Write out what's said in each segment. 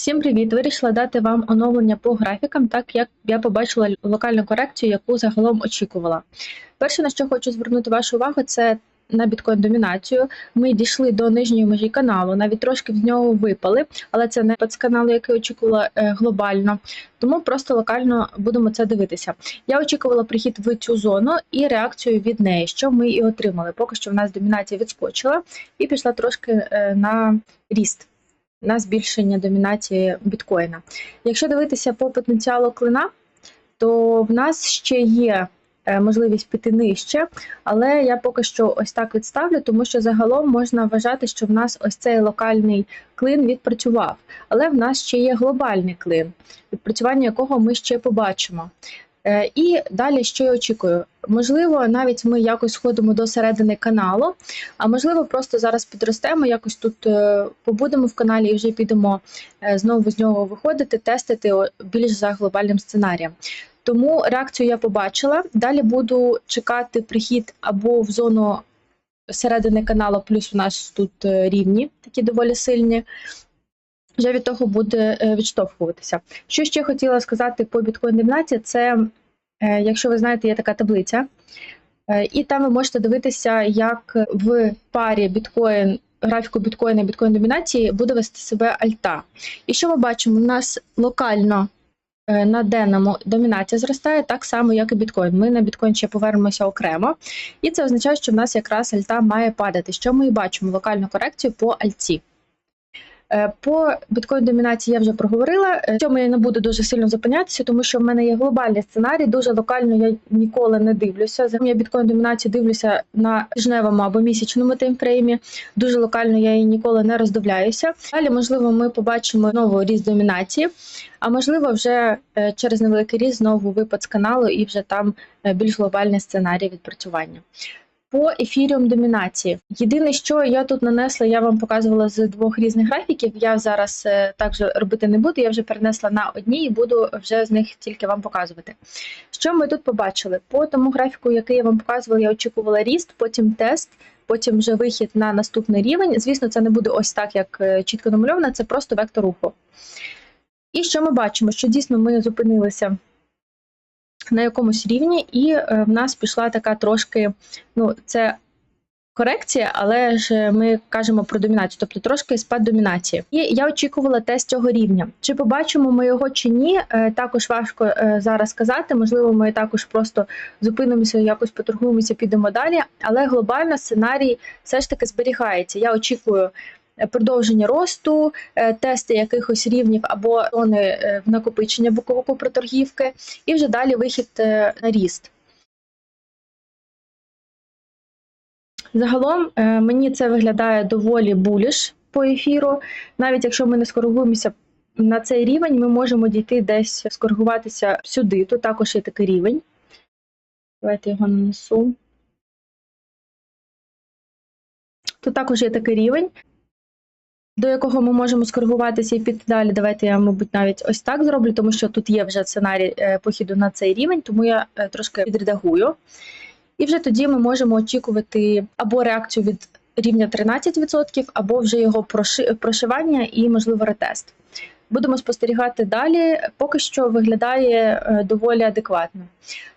Всім привіт! Вирішила дати вам оновлення по графікам, так як я побачила локальну корекцію, яку загалом очікувала. Перше, на що хочу звернути вашу увагу, це на біткоін домінацію. Ми дійшли до нижньої межі каналу, навіть трошки з нього випали, але це не каналу, який очікувала е, глобально. Тому просто локально будемо це дивитися. Я очікувала прихід в цю зону і реакцію від неї, що ми і отримали. Поки що в нас домінація відскочила і пішла трошки е, на ріст на збільшення домінації біткоїна. Якщо дивитися по потенціалу клина, то в нас ще є е, можливість піти нижче, але я поки що ось так відставлю, тому що загалом можна вважати, що в нас ось цей локальний клин відпрацював, але в нас ще є глобальний клин, відпрацювання якого ми ще побачимо. Е, І далі, що я очікую? Можливо, навіть ми якось сходимо до середини каналу, а можливо, просто зараз підростемо, якось тут е, побудемо в каналі і вже підемо е, знову з нього виходити, тестити більш за глобальним сценарієм. Тому реакцію я побачила. Далі буду чекати прихід або в зону середини каналу, плюс у нас тут рівні, такі доволі сильні. Вже від того буде е, відштовхуватися. Що ще хотіла сказати по біткоін домінації, це е, якщо ви знаєте, є така таблиця, е, і там ви можете дивитися, як в парі біткоін, графіку біткоїна і біткоін домінації буде вести себе альта. І що ми бачимо? У нас локально на денному домінація зростає так само, як і біткоін. Ми на біткоін ще повернемося окремо. І це означає, що в нас якраз альта має падати. Що ми і бачимо? Локальну корекцію по альті. Е, По біткоін домінації я вже проговорила. Е, В цьому я не буду дуже сильно зупинятися, тому що в мене є глобальний сценарій. Дуже локально я ніколи не дивлюся. За я біткоін домінацію дивлюся на тижневому або місячному таймфреймі. Дуже локально я її ніколи не роздивляюся. Далі, можливо, ми побачимо знову ріст домінації, а можливо, вже е, через невеликий ріст знову випад з каналу і вже там е, більш глобальний сценарій відпрацювання. По ефіріум домінації. Єдине, що я тут нанесла, я вам показувала з двох різних графіків. Я зараз е, так же робити не буду. Я вже перенесла на одні і буду вже з них тільки вам показувати. Що ми тут побачили? По тому графіку, який я вам показувала, я очікувала ріст, потім тест, потім вже вихід на наступний рівень. Звісно, це не буде ось так, як е, чітко намальовано, це просто вектор руху. І що ми бачимо? Що дійсно ми зупинилися на якомусь рівні, і е, в нас пішла така трошки, ну, це корекція, але ж ми кажемо про домінацію, тобто трошки спад домінації. І я очікувала тест цього рівня. Чи побачимо ми його чи ні, е, також важко е, зараз сказати. Можливо, ми також просто зупинимося, якось поторгуємося, підемо далі. Але глобально сценарій все ж таки зберігається. Я очікую. Продовження росту, е, тести якихось рівнів або зони е, накопичення бокового проторгівки, і вже далі вихід е, на ріст. Загалом мені це виглядає доволі буліш по ефіру. Навіть якщо ми не скоригуємося на цей рівень, ми можемо дійти десь скоригуватися сюди. Тут також є такий рівень. Давайте його нанесу. Тут також є такий рівень, до якого ми можемо скоригуватися і піти далі. Давайте я, мабуть, навіть ось так зроблю, тому що тут є вже сценарій е, похіду на цей рівень, тому я е, трошки відредагую. І вже тоді ми можемо очікувати або реакцію від рівня 13%, або вже його прошивання і, можливо, ретест. Будемо спостерігати далі. Поки що виглядає е, доволі адекватно.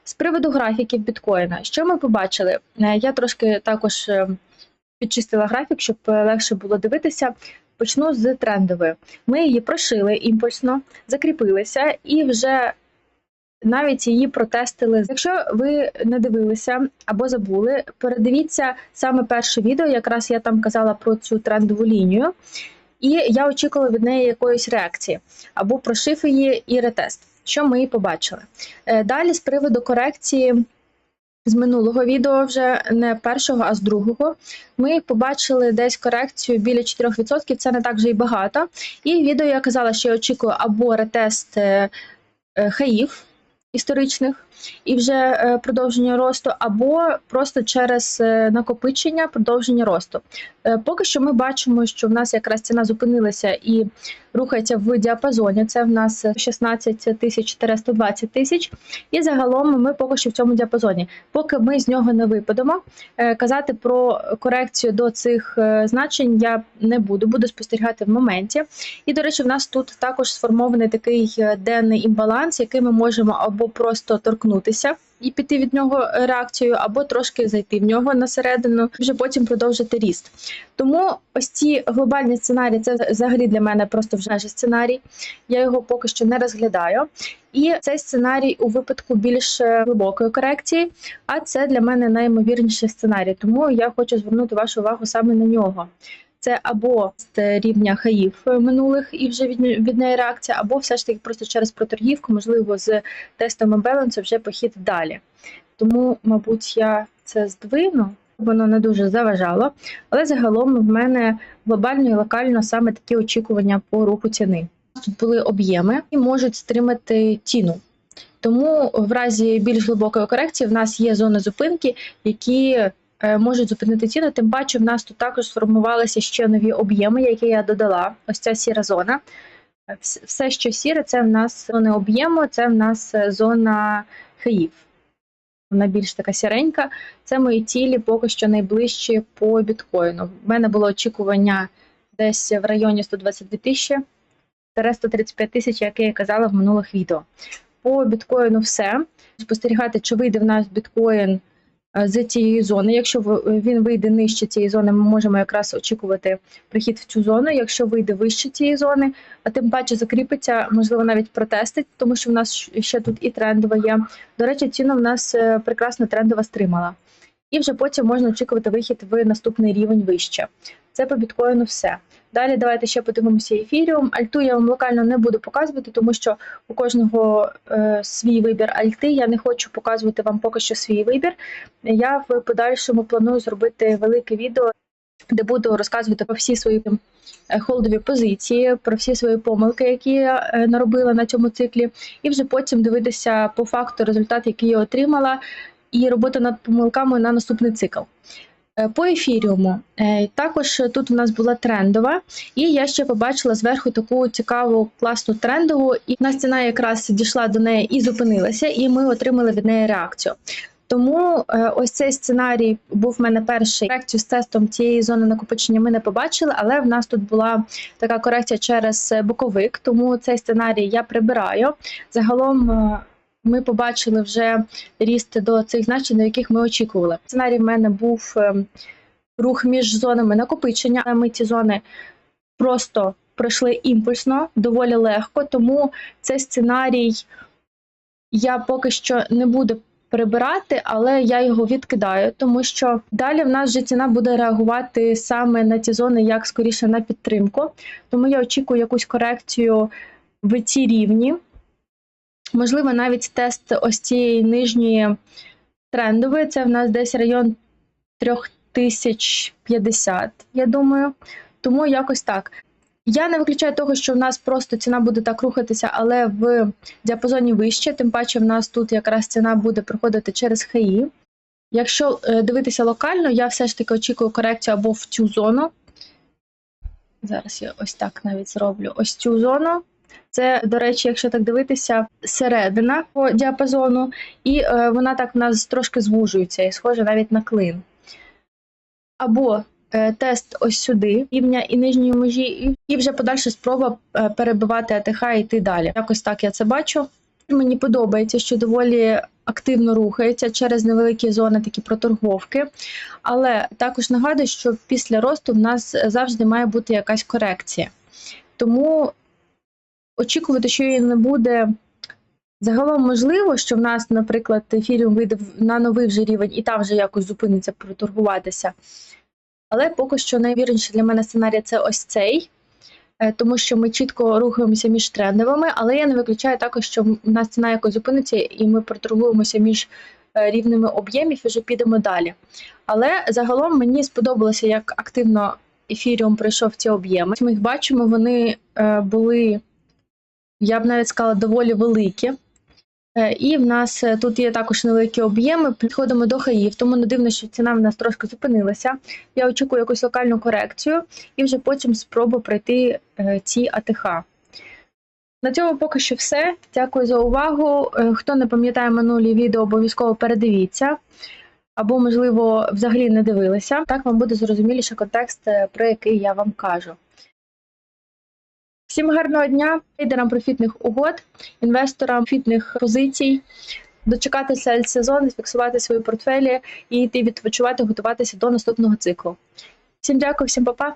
З приводу графіків біткоїна, що ми побачили? Я трошки також підчистила графік, щоб легше було дивитися. Почну з трендової. Ми її прошили імпульсно, закріпилися і вже навіть її протестили. Якщо ви не дивилися або забули, передивіться саме перше відео. Якраз я там казала про цю трендову лінію, і я очікувала від неї якоїсь реакції або прошив її і ретест. Що ми і побачили. Е, Далі з приводу корекції. З минулого відео вже не першого, а з другого. Ми побачили десь корекцію біля 4%, це не так вже й багато. І відео я казала, що я очікую або ретест е, е, хаїв, історичних і вже е, продовження росту, або просто через е, накопичення продовження росту. Е, Поки що ми бачимо, що в нас якраз ціна зупинилася і рухається в діапазоні. Це в нас 16 тисяч 120 тисяч. І загалом ми поки що в цьому діапазоні. Поки ми з нього не випадемо, казати про корекцію до цих значень я не буду, буду спостерігати в моменті. І, до речі, в нас тут також сформований такий денний імбаланс, який ми можемо або просто торкнутися. І піти від нього реакцією, або трошки зайти в нього на середину, вже потім продовжити ріст. Тому ось ці глобальні сценарії це взагалі для мене просто вже сценарій. Я його поки що не розглядаю. І цей сценарій у випадку більш е, глибокої корекції, а це для мене найімовірніший сценарій. Тому я хочу звернути вашу увагу саме на нього. Це або з рівня хаїв минулих і вже від, від неї реакція, або все ж таки просто через проторгівку, можливо, з тестом балансу вже похід далі. Тому, мабуть, я це здвину, воно не дуже заважало. Але загалом в мене глобально і локально саме такі очікування по руху ціни. Тут були об'єми і можуть стримати ціну. Тому в разі більш глибокої корекції в нас є зони зупинки, які е, можуть зупинити ціну. Тим паче, в нас тут також сформувалися ще нові об'єми, які я додала. Ось ця сіра зона. Е, Все, що сіре, це в нас зони об'єму, це в нас е, зона хаїв. Вона більш така сіренька. Це мої цілі поки що найближчі по біткоїну. У мене було очікування десь в районі 122 тисячі, 135 тисяч, як я казала в минулих відео. По біткоїну все. Спостерігати, чи вийде в нас біткоін е, з цієї зони. Якщо в- він вийде нижче цієї зони, ми можемо якраз очікувати прихід в цю зону. Якщо вийде вище цієї зони, а тим паче закріпиться, можливо, навіть протестить, тому що в нас ще тут і трендова є. До речі, ціну в нас е, прекрасно трендова стримала. І вже потім можна очікувати вихід в наступний рівень вище. Це по біткоїну все. Далі давайте ще подивимося ефіріум. Альту я вам локально не буду показувати, тому що у кожного е, свій вибір альти. Я не хочу показувати вам поки що свій вибір. Я в подальшому планую зробити велике відео, де буду розказувати про всі свої е, холдові позиції, про всі свої помилки, які я е, наробила на цьому циклі, і вже потім дивитися по факту результат, який я отримала, і робота над помилками на наступний цикл. Е, По ефіріуму е, також тут у нас була трендова, і я ще побачила зверху таку цікаву класну трендову, і в нас ціна якраз дійшла до неї і зупинилася, і ми отримали від неї реакцію. Тому е, ось цей сценарій був в мене перший. Корекцію з тестом цієї зони накопичення ми не побачили, але в нас тут була така корекція через е, боковик, тому цей сценарій я прибираю. Загалом е, ми побачили вже ріст до цих значень, до яких ми очікували. Сценарій в мене був е, рух між зонами накопичення. Ми ці зони просто пройшли імпульсно, доволі легко, тому цей сценарій я поки що не буду прибирати, але я його відкидаю, тому що далі в нас вже ціна буде реагувати саме на ті зони, як скоріше на підтримку. Тому я очікую якусь корекцію в ці рівні. Можливо, навіть тест ось цієї нижньої трендової. Це в нас десь район 3050, я думаю. Тому якось так. Я не виключаю того, що в нас просто ціна буде так рухатися, але в діапазоні вище, тим паче в нас тут якраз ціна буде проходити через хаї. Якщо е, дивитися локально, я все ж таки очікую корекцію або в цю зону. Зараз я ось так навіть зроблю ось цю зону. Це, до речі, якщо так дивитися, середина по діапазону, і е, вона так в нас трошки звужується і схоже навіть на клин. Або е, тест ось сюди, рівня і нижньої межі, і вже подальша спроба е, перебивати АТХ і йти далі. Якось так я це бачу. Мені подобається, що доволі активно рухається через невеликі зони, такі проторговки. Але також нагадую, що після росту в нас завжди має бути якась корекція. Тому очікувати, що її не буде. Загалом можливо, що в нас, наприклад, ефіріум вийде на новий вже рівень і там вже якось зупиниться проторгуватися. Але поки що найвірніший для мене сценарій це ось цей, е, тому що ми чітко рухаємося між трендовими, але я не виключаю також, що в нас ціна якось зупиниться і ми проторгуємося між е, рівними об'ємів і вже підемо далі. Але загалом мені сподобалося, як активно ефіріум пройшов ці об'єми. Ми їх бачимо, вони е, були, я б навіть сказала, доволі великі. Е, І в нас е, тут є також невеликі об'єми. Підходимо до хаїв, тому не дивно, що ціна в нас трошки зупинилася. Я очікую якусь локальну корекцію і вже потім спробую пройти е, ці АТХ. На цьому поки що все. Дякую за увагу. Хто не пам'ятає минулі відео, обов'язково передивіться. Або, можливо, взагалі не дивилися. Так вам буде зрозуміліше контекст, про який я вам кажу. Всім гарного дня, лідерам профітних угод, інвесторам фітних позицій, дочекатися сезону, фіксувати свої портфелі і йти відпочивати, готуватися до наступного циклу. Всім дякую, всім па-па!